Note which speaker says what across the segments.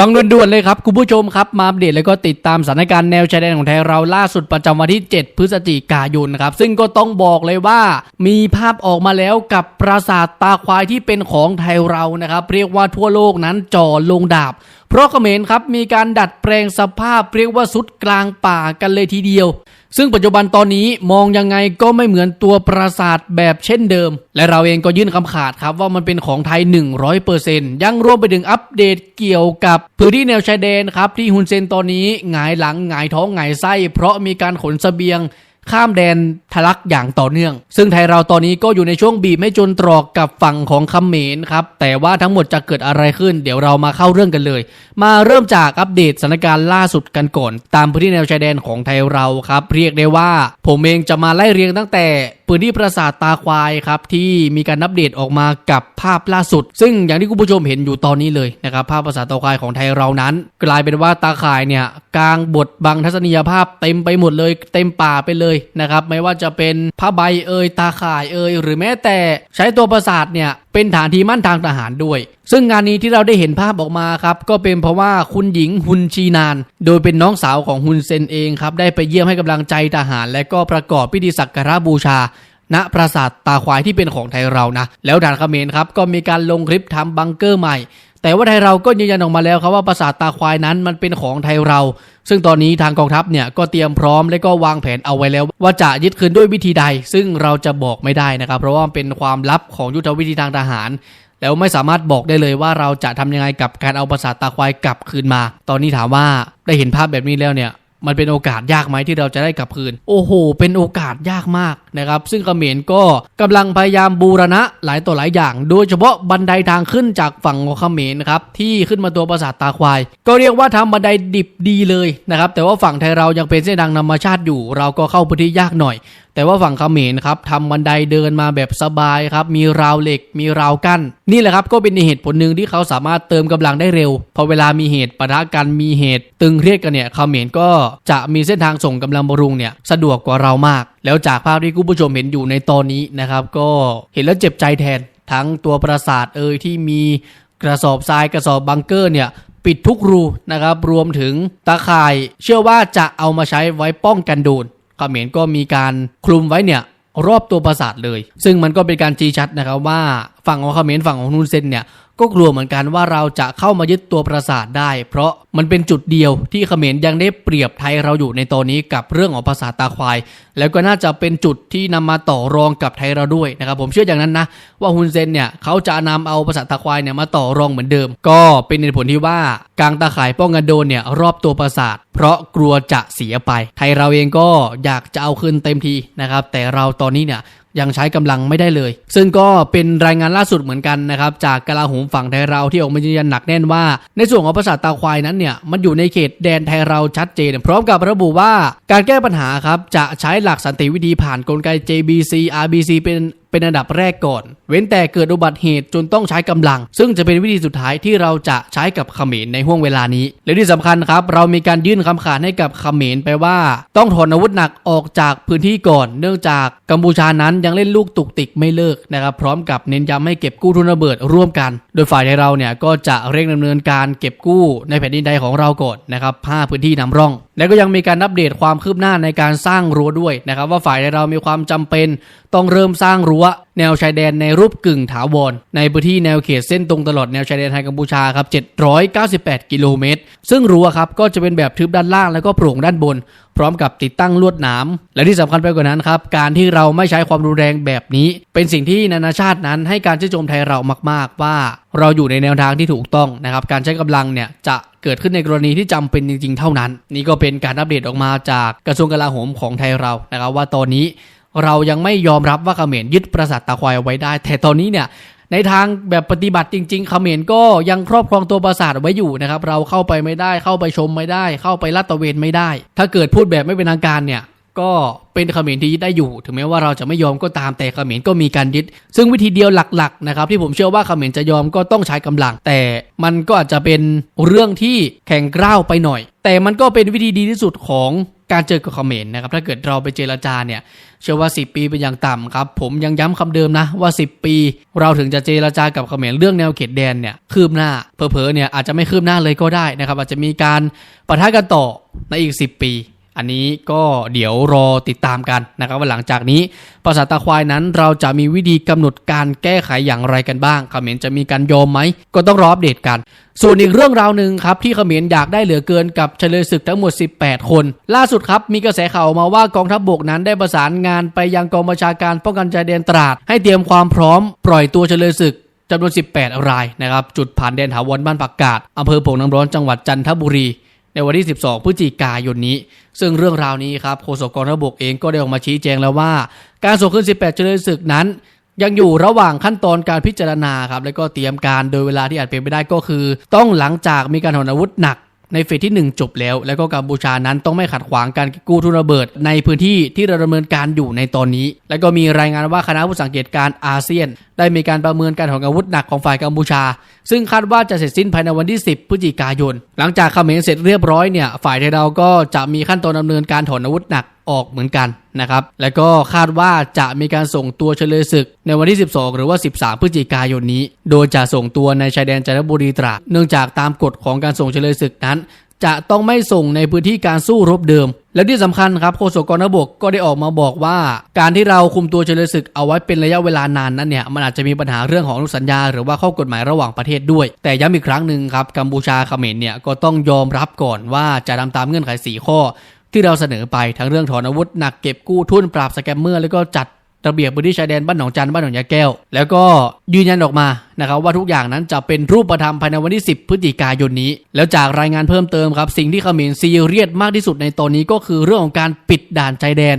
Speaker 1: ฟังด่วนๆเลยครับ คุณผู้ชมครับ มาอัปเดตแล้วก็ติดตามสถานการณ์แนวชายแดนของไทยเราล่าสุดประจำวันที่ 7 พฤศจิกายนนะครับ ซึ่งก็ต้องบอกเลยว่า มีภาพออกมาแล้วกับปราสาทตาควายที่เป็นของไทยเรานะครับ เรียกว่าทั่วโลกนั้นจ่อลงดาบ เพราะเขมรครับมีการดัดแปลงสภาพเรียกว่าสุดกลางป่ากันเลยทีเดียว ซึ่งปัจจุบันตอนนี้มองยังไงก็ไม่เหมือนตัวปราสาทแบบเช่นเดิม และเราเองก็ยื่นคำขาดครับว่ามันเป็นของไทย 100%ยังรวมไปถึงอัปเดตเกี่ยวกับพื้นที่แนวชายแดนครับที่ฮุนเซนตอนนี้หงายหลังหงายท้องหงายไส้ เพราะมีการขนเสบียง ข้ามแดนทะลักอย่างต่อเนื่อง ซึ่งไทยเราตอนนี้ก็อยู่ในช่วงบีบไม่จนตรอกกับฝั่งของคำเขมรครับ แต่ว่าทั้งหมดจะเกิดอะไรขึ้น เดี๋ยวเรามาเข้าเรื่องกันเลย มาเริ่มจากอัปเดตสถานการณ์ล่าสุดกันก่อน ตามพื้นที่แนวชายแดนของไทยเราครับ เรียกได้ว่า ผมเองจะมาไล่เรียงตั้งแต่พื้นที่ปราสาทตาควายครับที่มีการอัปเดตออกมากับภาพล่าสุด ซึ่งอย่างที่คุณผู้ชมเห็นอยู่ตอนนี้เลยนะครับภาพปราสาทตาควายของไทยเรานั้น กลายเป็นว่าตาข่ายเนี่ยกลางบทบังทัศนียภาพเต็มไปหมดเลยเต็มป่าไปเลยนะครับไม่ว่าจะเป็นผ้าใบเอ่ยตาข่ายเอ่ยหรือแม้แต่ใช้ตัวปราสาทเนี่ยเป็นฐานที่มั่นทางทหารด้วย ซึ่งงานนี้ที่เราได้เห็นภาพออกมาครับก็เป็นเพราะว่าคุณหญิงฮุนชีนาน โดยเป็นน้องสาวของฮุนเซนเองครับได้ไปเยี่ยมให้กำลังใจทหาร และก็ประกอบพิธีสักการะบูชาณปราสาทตาควายที่เป็นของไทยเรานะ แล้วทางเขมรครับก็มีการลงคลิปทำบังเกอร์ใหม่ แต่ว่าไทยเราก็ยืนยันออกมาแล้วครับว่าปราสาทตาควายนั้นมันเป็นของไทยเรา ซึ่งตอนนี้ทางกองทัพเนี่ยก็เตรียมพร้อมและก็วางแผนเอาไว้แล้ว ว่าจะยึดคืนด้วยวิธีใด ซึ่งเราจะบอกไม่ได้นะครับ เพราะว่าเป็นความลับของยุทธวิธีทางทหาร แล้วไม่สามารถบอกได้เลยว่าเราจะทำยังไงกับการเอาปราสาทตาควายกลับคืนมา ตอนนี้ถามว่าได้เห็นภาพแบบนี้แล้วเนี่ย มันเป็นโอกาสยากไหมที่เราจะได้กลับคืน โอ้โห เป็นโอกาสยากมากนะครับ ซึ่งเขมรก็กำลังพยายามบูรณะหลายต่อหลายอย่าง โดยเฉพาะบันไดทางขึ้นจากฝั่งของเขมรนะครับที่ขึ้นมาตัวปราสาทตาควาย ก็เรียกว่าทำบันไดดิบดีเลยนะครับ แต่ว่าฝั่งไทยเรายังเป็นเส้นทางธรรมชาติอยู่ เราก็เข้าพื้นที่ยากหน่อย แต่ว่าฝั่งเขมรครับทำบันไดเดินมาแบบสบายครับ มีราวเหล็ก มีราวกั้น นี่แหละครับก็เป็นเหตุผลหนึ่งที่เขาสามารถเติมกำลังได้เร็ว พอเวลามีเหตุปะทะกันมีเหตุ ตึงเครียดกันเนี่ยเขมรก็จะมีเส้นทางส่งกำลังบำรุงเนี่ยสะดวกกว่าเรามาก แล้วจากภาพที่คุณผู้ชมเห็นอยู่ในตอนนี้นะครับ ก็เห็นแล้วเจ็บใจแทน ทั้งตัวปราสาทเอ่ยที่มีกระสอบทรายกระสอบบังเกอร์เนี่ยปิดทุกรูนะครับ รวมถึงตาข่ายเชื่อว่าจะเอามาใช้ไว้ป้องกันโดน เขมรก็มีการคลุมไว้เนี่ยรอบตัวปราสาทเลย ซึ่งมันก็เป็นการชี้ชัดนะครับว่า ฝั่งของเขมรฝั่งของนูนเซนเนี่ยก็กลัวเหมือนกันว่าเราจะเข้ามายึดตัวปราสาทได้ เพราะมันเป็นจุดเดียวที่เขมรยังได้เปรียบไทยเราอยู่ในตอนนี้กับเรื่องของปราสาตาควาย แล้วก็น่าจะเป็นจุดที่นำมาต่อรองกับไทยเราด้วยนะครับผมเชื่ออย่างนั้นนะว่าฮุนเซนเนี่ยเขาจะนำเอาปราสาตาควายเนี่ยมาต่อรองเหมือนเดิม ก็เป็นเหตุผลที่ว่ากางตาข่ายป้องกันโดนเนี่ยรอบตัวปราสาท เพราะกลัวจะเสียไป ไทยเราเองก็อยากจะเอาคืนเต็มทีนะครับแต่เราตอนนี้เนี่ยยังใช้กำลังไม่ได้เลย ซึ่งก็เป็นรายงานล่าสุดเหมือนกันนะครับจากกลาโหมฝั่งไทยเราที่ออกมายืนยันหนักแน่นว่า ในส่วนของปราสาทตาควายนั้นเนี่ยมันอยู่ในเขตแดนไทยเราชัดเจน พร้อมกับระบุว่าการแก้ปัญหาครับจะใช้หลักสันติวิธีผ่านกลไก JBC RBC เป็นเป็นอันดับแรกก่อน เว้นแต่เกิดอุบัติเหตุจนต้องใช้กำลัง ซึ่งจะเป็นวิธีสุดท้ายที่เราจะใช้กับเขมรในห่วงเวลานี้ และที่สำคัญครับ เรามีการยื่นคำขาดให้กับเขมรไปว่า ต้องถอนอาวุธหนักออกจากพื้นที่ก่อน เนื่องจากกัมพูชานั้นยังเล่นลูกตุกติกไม่เลิกนะครับพร้อมกับเน้นย้ำให้เก็บกู้ทุนระเบิดร่วมกัน โดยฝ่ายไทยเราเนี่ยก็จะเร่งดำเนินการเก็บกู้ในแผ่นดินใดของเราก่อนนะครับ5พื้นที่นำร่อง และก็ยังมีการอัปเดตความคืบหน้าในการสร้างรั้วด้วยนะครับ ว่าฝ่ายเรามีความจำเป็นต้องเริ่มสร้างรั้ว แนวชายแดนในรูปกึ่งถาวร ในพื้นที่แนวเขตเส้นตรงตลอดแนวชายแดนไทยกัมพูชาครับ 798 กิโลเมตร ซึ่งรั้วครับก็จะเป็นแบบทึบด้านล่างแล้วก็โปร่งด้านบน พร้อมกับติดตั้งลวดหนาม และที่สำคัญไปกว่านั้นครับ การที่เราไม่ใช้ความรุนแรงแบบนี้ เป็นสิ่งที่นานาชาตินั้นให้การชื่นชมไทยเรามาก ๆ ว่า เราอยู่ในแนวทางที่ถูกต้องนะครับ การใช้กำลังเนี่ยจะ เกิดขึ้นในกรณีที่จำเป็นจริง ๆ เท่านั้น นี่ก็เป็นการอัปเดตออกมาจากกระทรวงกลาโหมของไทยเรานะครับว่าตอนนี้เรายังไม่ยอมรับว่าเขมรยึดปราสาทตาควายเอาไว้ได้ แต่ตอนนี้เนี่ยในทางแบบปฏิบัติจริงๆเขมรก็ยังครอบครองตัวปราสาทไว้อยู่นะครับ เราเข้าไปไม่ได้เข้าไปชมไม่ได้ เข้าไปลาดตระเวนไม่ได้ ถ้าเกิดพูดแบบไม่เป็นทางการเนี่ย ก็เป็นเขมรที่ยึดได้อยู่ ถึงแม้ว่าเราจะไม่ยอมก็ตามแต่เขมรก็มีการยึด ซึ่งวิธีเดียวหลักๆนะครับที่ผมเชื่อว่าเขมรจะยอมก็ต้องใช้กำลัง แต่มันก็อาจจะเป็นเรื่องที่แข็งกร้าวไปหน่อย แต่มันก็เป็นวิธีดีที่สุดของการเจอกับเขมรนะครับถ้าเกิดเราไปเจรจาเนี่ยเชื่อว่า 10 ปีเป็นอย่างต่ำครับ ผมยังย้ำคำเดิมนะว่า 10 ปี เราถึงจะเจรจากับเขมรเรื่องแนวเขตแดนเนี่ยคืบหน้าเผลอๆเนี่ยอาจจะไม่คืบหน้าเลยก็ได้นะครับอาจจะมีการปะทะกันต่อในอีก 10 ปี อันนี้ก็เดี๋ยวรอติดตามกันนะครับว่าหลังจากนี้ปราสาทตาควายนั้นเราจะมีวิธีกำหนดการแก้ไขอย่างไรกันบ้างเขมรจะมีการยอมไหมก็ต้องรออัปเดตกัน ส่วนอีกเรื่องราวหนึ่งครับที่เขมรอยากได้เหลือเกินกับเฉลยศึกทั้งหมด 18 คน ล่าสุดครับมีกระแสข่าวมาว่ากองทัพบบกนั้นได้ประสานงานไปยังกองบัญชาการป้องกันชายแดนตราด ให้เตรียมความพร้อมปล่อยตัวเฉลยศึกจำนวน 18 รายนะครับ จุดผ่านแดนถาวรบ้านปักกาดอำเภอโป่งน้ำร้อนจังหวัดจันทบุรี ในวันที่ 12 พฤศจิกายนนี้ ซึ่งเรื่องราวนี้ครับโฆษกกองทัพบกเองก็ได้ออกมาชี้แจงแล้วว่า การส่งขึ้น 18เฉลยศึกนั้น ยังอยู่ระหว่างขั้นตอนการพิจารณาครับแล้วก็เตรียมการโดยเวลาที่อาจเป็นไปได้ก็คือ ต้องหลังจากมีการถอนอาวุธหนักในเฟสที่ 1 จบแล้ว แล้วก็กัมพูชานั้นต้องไม่ขัดขวางการกู้ทุนระเบิด ในพื้นที่ที่เราดำเนินการอยู่ในตอนนี้ แล้วก็มีรายงานว่าคณะผู้สังเกตการอาเซียน ได้มีการประเมินการถอนอาวุธหนักของฝ่ายกัมพูชา ซึ่งคาดว่าจะเสร็จสิ้นภายในวันที่ 10 พฤศจิกายน หลังจากเขมรเสร็จเรียบร้อยเนี่ยฝ่ายไทยเราก็จะมีขั้นตอนดำเนินการถอนอาวุธหนักออกเหมือนกันนะครับ แล้วก็คาดว่าจะมีการส่งตัวเฉลยศึก ในวันที่ 12 หรือว่า 13 พฤศจิกายนนี้ โดยจะส่งตัวในชายแดนจันทบุรีตราด เนื่องจากตามกฎของการส่งเฉลยศึกนั้น จะต้องไม่ส่งในพื้นที่การสู้รบเดิม และที่สำคัญครับโฆษกกองทัพบกก็ได้ออกมาบอกว่า การที่เราคุมตัวเฉลยศึกเอาไว้เป็นระยะเวลานานนั้นเนี่ยมันอาจจะมีปัญหาเรื่องของอนุสัญญา หรือว่าข้อกฎหมายระหว่างประเทศด้วย แต่ย้ำอีกครั้งหนึ่งครับกัมพูชาเขมรเนี่ยก็ต้องยอมรับก่อนว่าจะทำตามเงื่อนไข4ข้อที่เราเสนอไปทั้งเรื่องถอนอาวุธหนักเก็บกู้ทุนปราบสแกมเมอร์ แล้วก็จัด ระเบียบพื้นที่ชายแดนบ้านหนองจันบ้านหนองยาแก้ว แล้วก็ยืนยันออกมานะครับว่าทุกอย่างนั้นจะเป็นรูปธรรมภายในวันที่ 10 พฤศจิกายนนี้ แล้วจากรายงานเพิ่มเติมครับ สิ่งที่เขมรซีเรียสมากที่สุดในตอนนี้ก็คือเรื่องของการปิดด่านชายแดน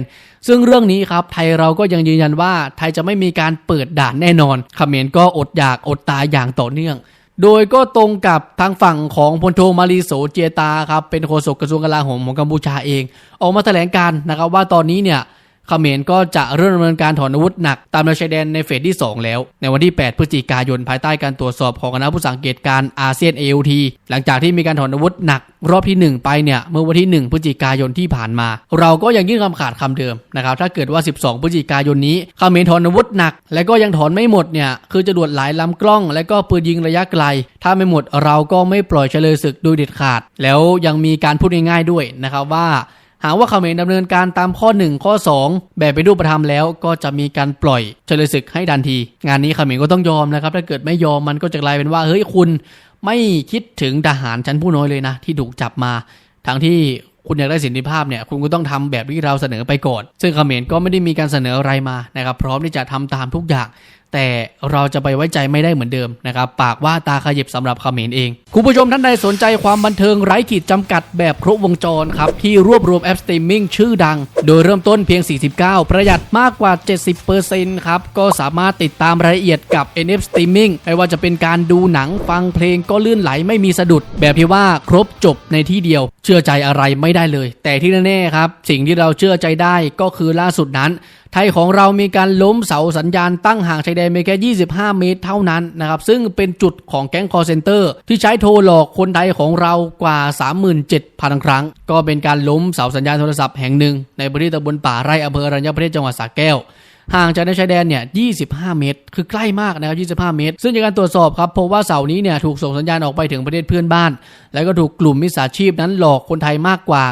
Speaker 1: ซึ่งเรื่องนี้ครับไทยเราก็ยังยืนยันว่าไทยจะไม่มีการเปิดด่านแน่นอนเขมรก็อดอยากอดตายอย่างต่อเนื่องโดยก็ตรงกับทางฝั่งของพลโทมารีโสเจตาครับเป็นโฆษกกระทรวงกลาโหมของกัมพูชาเอง ออกมาแถลงการนะครับว่าตอนนี้เนี่ย เขมรก็จะเริ่มดำเนินการถอนอาวุธหนักตามแนวชายแดนในเฟสที่ 2 แล้ว ในวันที่ 8 พฤศจิกายนภายใต้การตรวจสอบของคณะผู้สังเกตการอาเซียน AUT หลังจากที่มีการถอนอาวุธหนัก รอบที่ 1 ไปเนี่ยเมื่อวันที่ 1 พฤศจิกายนที่ผ่านมา เราก็ยังยื่นคำขาดคำเดิมนะครับถ้าเกิดว่า 12 พฤศจิกายนนี้เขมรถอนอาวุธหนัก และก็ยังถอนไม่หมดเนี่ยคือจรวดหลายลำกล้อง และก็ปืนยิงระยะไกล ถ้าไม่หมดเราก็ไม่ปล่อยเฉลยศึกโดยเด็ดขาด แล้วยังมีการพูดง่ายๆด้วยนะครับว่า หากว่าเขมรดำเนินการตามข้อ 1 ข้อ 2 แบบไปรูปธรรมแล้วก็จะมีการปล่อยเฉลยศึกให้ทันที งานนี้เขมรก็ต้องยอมนะครับ ถ้าเกิดไม่ยอมมันก็จะกลายเป็นว่าเฮ้ยคุณไม่คิดถึงทหารชั้นผู้น้อยเลยนะ ที่ถูกจับมาทั้งที่คุณอยากได้สิทธิภาพเนี่ยคุณก็ต้องทำแบบที่เราเสนอไปก่อน ซึ่งเขมรก็ไม่ได้มีการเสนออะไรมานะครับพร้อมที่จะทำตามทุกอย่าง แต่เราจะไปไว้ใจไม่ได้เหมือนเดิมนะครับ ปากว่าตาขยิบสำหรับเขมรเอง คุณผู้ชมท่านใดสนใจความบันเทิงไร้ขีดจำกัดแบบครบวงจรครับ ที่รวบรวมแอปสตรีมมิ่งชื่อดัง โดยเริ่มต้นเพียง 49 ประหยัดมากกว่า 70%ครับ ก็สามารถติดตามรายละเอียดกับ NF Streaming ไม่ว่าจะเป็นการดูหนังฟังเพลงก็ลื่นไหลไม่มีสะดุด แบบที่ว่าครบจบในที่เดียว ชื่อใจอะไรไม่ได้เลย แต่ที่แน่ๆครับ สิ่งที่เราเชื่อใจได้ก็คือล่าสุดนั้น ไทยของเรามีการล้มเสาสัญญาณตั้งห่างชายแดนเพียงแค่ 25 เมตรเท่านั้นนะครับซึ่งเป็นจุดของแก๊งคอร์เซนเตอร์ ที่ใช้โทรหลอกคนไทยของเรากว่า 37,000 ครั้ง ก็เป็นการล้มเสาสัญญาณโทรศัพท์แห่งหนึ่งในพื้นที่ตำบลป่าไร่อำเภออรัญญประเทศจังหวัดสระแก้ว ห่างจากแนวชายแดนเนี่ย 25 เมตร คือใกล้มากนะครับ 25 เมตร ซึ่งจากการตรวจสอบครับพบว่าเสานี้เนี่ยถูกส่งสัญญาณออกไปถึงประเทศเพื่อนบ้าน แล้วก็ถูกกลุ่มมิจฉาชีพนั้นหลอกคนไทยมากกว่า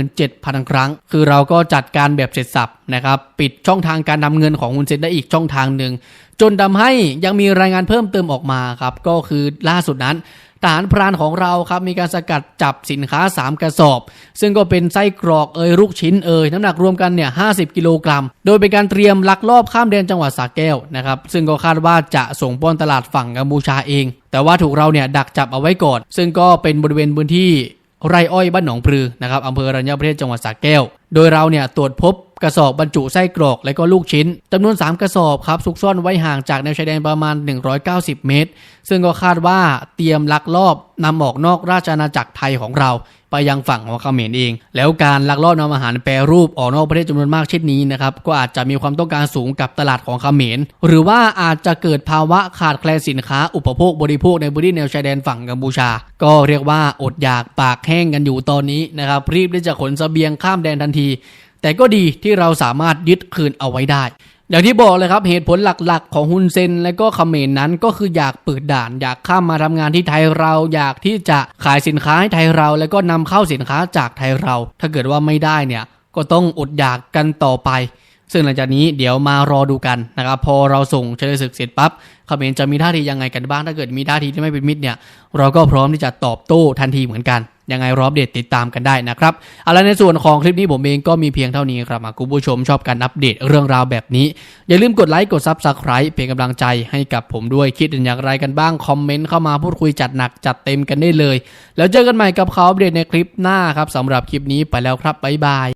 Speaker 1: 37,000 ครั้ง คือเราก็จัดการแบบเสร็จสับนะครับ ปิดช่องทางการทำเงินของคุณเซนได้อีกช่องทางหนึ่ง จนทำให้ยังมีรายงานเพิ่มเติมออกมาครับ ก็คือล่าสุดนั้นทหารพรานของเราครับมีการสกัดจับสินค้า 3 กระสอบ ซึ่งก็เป็นไส้กรอกเอยลูกชิ้นเอยน้ำหนักรวมกันเนี่ย50 กิโลกรัม โดยเป็นการเตรียมลักลอบข้ามแดนจังหวัดสระแก้วนะครับซึ่งก็คาดว่าจะส่งป้อนตลาดฝั่งกัมพูชาเอง แต่ว่าถูกเราเนี่ยดักจับเอาไว้ก่อน ซึ่งก็เป็นบริเวณพื้นที่ไร่อ้อยบ้านหนองปลือนะครับอำเภออรัญญประเทศจังหวัดสระแก้ว โดยเราเนี่ยตรวจพบ กระสอบบรรจุไส้กรอกและก็ลูกชิ้นจำนวน 3 กระสอบครับซุกซ่อนไว้ห่างจากแนวชายแดนประมาณ 190 เมตร ซึ่งก็คาดว่าเตรียมลักลอบนำออกนอกราชอาณาจักรไทยของเรา ไปยังฝั่งของเขมรเอง แล้วการลักลอบนำอาหารแปรรูปออกนอกประเทศจำนวนมากเช่นนี้นะครับก็อาจจะมีความต้องการสูงกับตลาดของเขมร หรือว่าอาจจะเกิดภาวะขาดแคลนสินค้าอุปโภคบริโภคในพื้นที่แนวชายแดนฝั่งกัมพูชา ก็เรียกว่าอดอยากปากแห้งกันอยู่ตอนนี้นะครับรีบที่จะขนเสบียงข้ามแดนทันที แต่ก็ดีที่เราสามารถยึดคืนเอาไว้ได้ อย่างที่บอกเลยครับเหตุผลหลักๆ ของฮุนเซนและก็เขมรนั้นก็คืออยากเปิดด่าน อยากข้ามมาทำงานที่ไทยเรา อยากที่จะขายสินค้าให้ไทยเรา แล้วก็นำเข้าสินค้าจากไทยเรา ถ้าเกิดว่าไม่ได้เนี่ยก็ต้องอดอยากกันต่อไป ซึ่งหลังจากนี้เดี๋ยวมารอดูกันนะครับพอเราส่งเฉลยศึกเสร็จปั๊บเขมรจะมีท่าทียังไงกันบ้าง ถ้าเกิดมีท่าทีที่ไม่เป็นมิตรเนี่ยเราก็พร้อมที่จะตอบโต้ทันทีเหมือนกัน ยังไงรอบเดตติดตามกันได้นะครับเอาละในส่วนของคลิปนี้ผมเองก็มีเพียงเท่านี้ครับคุณผู้ชมชอบการอัปเดตเรื่องราวแบบนี้ อย่าลืมกดไลค์กดซับสไครป์เป็นกำลังใจให้กับผมด้วยคิดเห็นอย่างไรกันบ้างคอมเมนต์เข้ามาพูดคุยจัดหนักจัดเต็มกันได้เลย แล้วเจอกันใหม่กับข่าวอัปเดตในคลิปหน้าครับสำหรับคลิปนี้ไปแล้วครับบ๊ายบาย